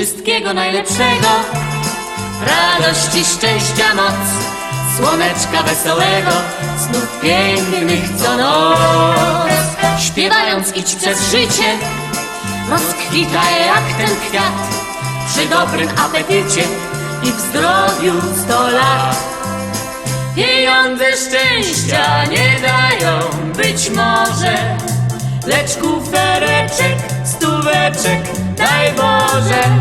Wszystkiego najlepszego. Radości, szczęścia, moc Słoneczka wesołego Snów pięknych co noc. Śpiewając idź przez życie Rozkwitaj jak ten kwiat Przy dobrym apetycie I w zdrowiu sto lat. Pieniądze szczęścia nie dają być może Lecz kufereczek, stóweczek, daj Boże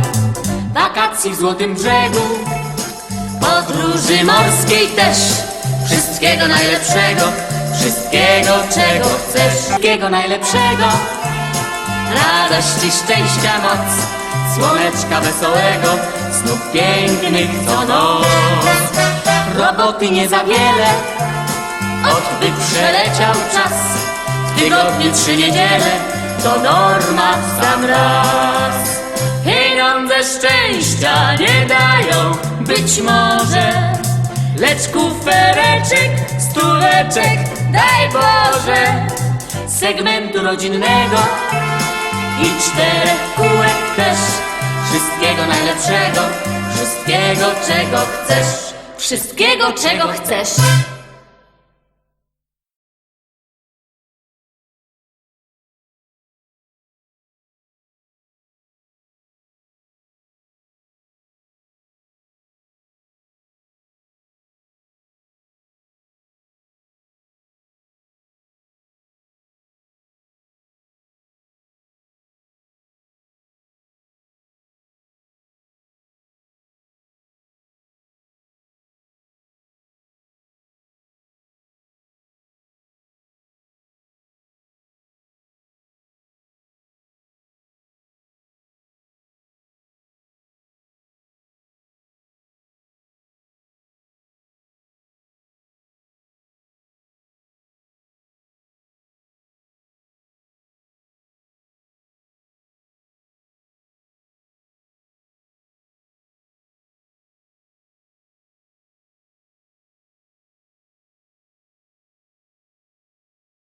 Wakacji w Złotym Brzegu. Podróży morskiej też Wszystkiego najlepszego Wszystkiego czego chcesz. Wszystkiego najlepszego. Radości, szczęścia, moc Słoneczka wesołego Snów pięknych co noc. Roboty nie za wiele Odby przeleciał czas. W tygodniu trzy niedziele To norma w sam raz Pieniądze szczęścia nie dają Być może. Lecz kufereczek, stuleczek Daj Boże. Segmentu rodzinnego I czterech kółek też. Wszystkiego najlepszego Wszystkiego czego chcesz. Wszystkiego, czego chcesz.